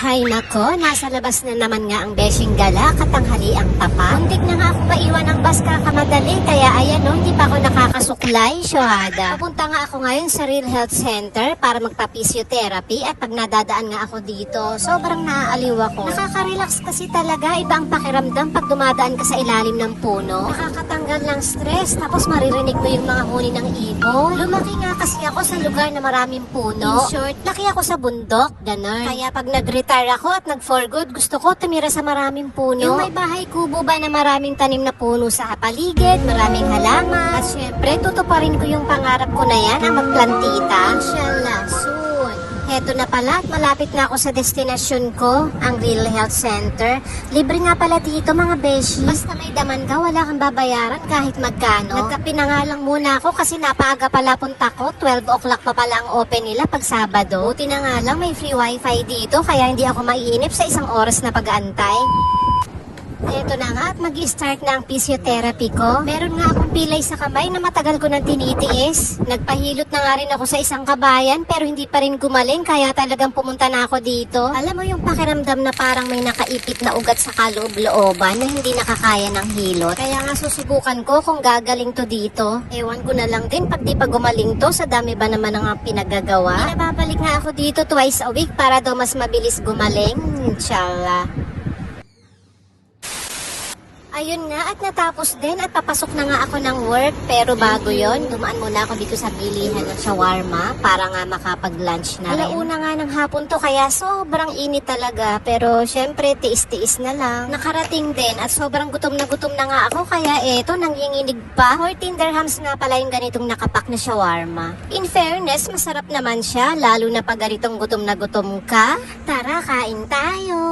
Hay nako, nasa labas na naman nga ang Beshing Gala, katanghali ang tapa. Muntik na nga ako maiwan ng bus kakamadali, kaya ayan no, hindi pa ako nakakasuklay, syuhada. Pupunta nga ako ngayon sa Real Health Center para magpa-physiotherapy at pag nadadaan nga ako dito, sobrang naaaliw ako. Nakaka-relax kasi talaga, iba ang pakiramdam pag dumadaan ka sa ilalim ng puno. Nakakatanggal ng stress, tapos maririnig mo yung mga huni ng ibon. Lumaki nga kasi ako sa lugar na maraming puno. In short, laki ako sa bundok, ganun. Kaya pag nag-retire ako at nag-for good, gusto ko tumira sa maraming puno. Yung may bahay kubo ba na maraming tanim na puno sa paligid, maraming halaman. At syempre, tutuparin ko yung pangarap ko na yan, ang magplantita. Inshallah. Heto na pala at malapit na ako sa destinasyon ko, ang Real Health Center. Libre nga pala dito mga beshi. Basta may daman ka, wala kang babayaran kahit magkano. Nagkape na nga lang muna ako kasi napaaga pala punta ko. 12 o'clock pa pala ang open nila pag Sabado. Buti na nga lang may free wifi dito kaya hindi ako maiinip sa isang oras na pag-aantay. Eto na nga mag-start na ang physiotherapy ko. Meron nga akong pilay sa kamay na matagal ko nang tinitiis. Nagpahilot na nga rin ako sa isang kabayan pero hindi pa rin gumaling kaya talagang pumunta na ako dito. Alam mo yung pakiramdam na parang may nakaipit na ugat sa kaloob-looban na hindi nakakaya ng hilot. Kaya nga susubukan ko kung gagaling to dito. Ewan ko na lang din pag di pa gumaling to sa dami ba naman ang pinagagawa. Pinababalik nga ako dito twice a week para daw mas mabilis gumaling. Inshallah. Ayun nga, at natapos din at papasok na nga ako ng work. Pero bago yon dumaan muna ako dito sa bilihan ng shawarma para nga makapag-lunch na rin. Alauna nga ng hapon to, kaya sobrang init talaga. Pero syempre, tiis-tiis na lang. Nakarating din at sobrang gutom na gutom na nga ako. Kaya eto, nanginginig pa. 14 dirhams nga pala yung ganitong nakapak na shawarma. In fairness, masarap naman siya. Lalo na pag ganitong gutom na gutom ka. Tara, kain tayo.